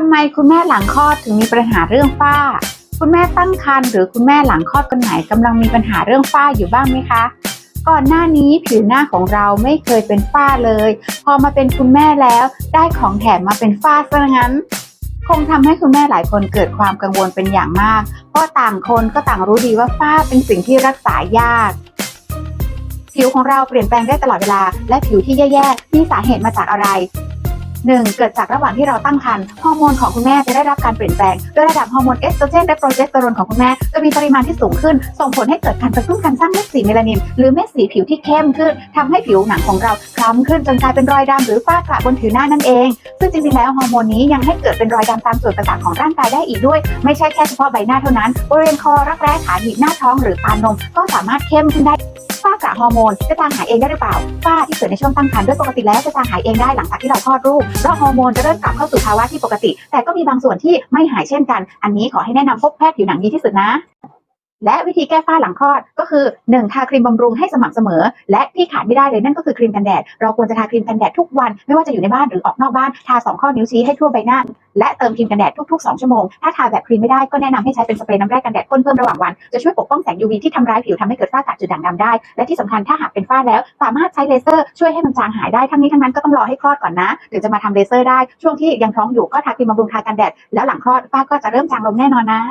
ำไมคุณแม่หลังคลอดถึงมีปัญหาเรื่องฝ้า คุณแม่ตั้งครรภ์หรือคุณแม่หลังคลอดคนไหนกำลังมีปัญหาเรื่องฝ้าอยู่บ้างไหมคะ ก่อนหน้านี้ผิวหน้าของเราไม่เคยเป็นฝ้าเลย พอมาเป็นคุณแม่แล้วได้ของแถมมาเป็นฝ้าซะงั้น คงทำให้คุณแม่หลายคนเกิดความกังวลเป็นอย่างมาก เพราะต่างคนก็ต่างรู้ดีว่าฝ้าเป็นสิ่งที่รักษายากผิวของเราเปลี่ยนแปลงได้ตลอดเวลา และผิวที่แย่ๆมีสาเหตุมาจากอะไร 1. เกิดจากระหว่างที่เราตั้งครรภ์ฮอร์โมนของคุณแม่จะได้รับการเปลี่ยนแปลงโดยระดับฮอร์โมนเอสโตรเจนและโปรเจสเตอโรนของคุณแม่จะมีปริมาณที่สูงขึ้น ส่งผลให้เกิดการกระตุ้นการสร้างเม็ดสีเมลานิน หรือเม็ดสีผิวที่เข้มขึ้นทำให้ผิวหนังของเราคล้ำขึ้นจนกลายเป็นรอยดำหรือฝ้ากระบนผิวหน้านั่นเอง ซึ่งจริงๆแล้วฮอร์โมนนี้ยังให้เกิดเป็นรอยดำตามส่วนต่างๆของร่างกายได้อีกด้วย ไม่ใช่แค่เฉพาะใบหน้าเท่านั้นบริเวณคอรักแร้ขาหนีบหน้าท้องหรือปานนมก็สามารถเข้มขึ้นได้ ฮอร์โมนจะจางหายเองได้หรือเปล่าฝ้าที่เกิดในช่วงตั้งครรภ์โดยปกติแล้วจะจางหายเองได้หลังจากที่เราคลอดลูกเพราะฮอร์โมนจะเริ่มกลับเข้าสู่ภาวะที่ปกติ แต่ก็มีบางส่วนที่ไม่หายเช่นกัน อันนี้ขอให้แนะนำพบแพทย์ผิวหนังดีที่สุดนะ และวิธีแก้ฝ้าหลังคลอดก็คือ 1. ทาครีมบำรุงให้สม่ำเสมอ และที่ขาดไม่ได้เลยนั่นก็คือครีมกันแดด เราควรจะทาครีมกันแดดทุกวัน ไม่ว่าจะอยู่ในบ้านหรือออกนอกบ้าน ทาสองข้อนิ้วชี้ให้ทั่วใบหน้า และเติมครีมกันแดดทุก ๆ 2 ชั่วโมง ถ้าทาแบบครีมไม่ได้ก็แนะนำให้ใช้เป็นสเปรย์น้ำแร่กันแดดพ่นเพิ่มระหว่างวัน จะช่วยปกป้องแสง UV ที่ทำร้ายผิวทำให้เกิดฝ้ากระจุดด่างดำได้ และที่สำคัญถ้าหากเป็นฝ้าแล้ว สามารถใช้เลเซอร์ช่วยให้มันจางหายได้ ทั้งนี้ทั้งนั้นก็ต้องรอให้คลอดก่อนนะถึงจะมาทำเลเซอร์ได้ ช่วงที่ยังท้องอยู่ก็ทาครีมบำรุงทากันแดดแล้วหลังคลอดฝ้าก็จะเริ่มจางลงแน่นอนนะ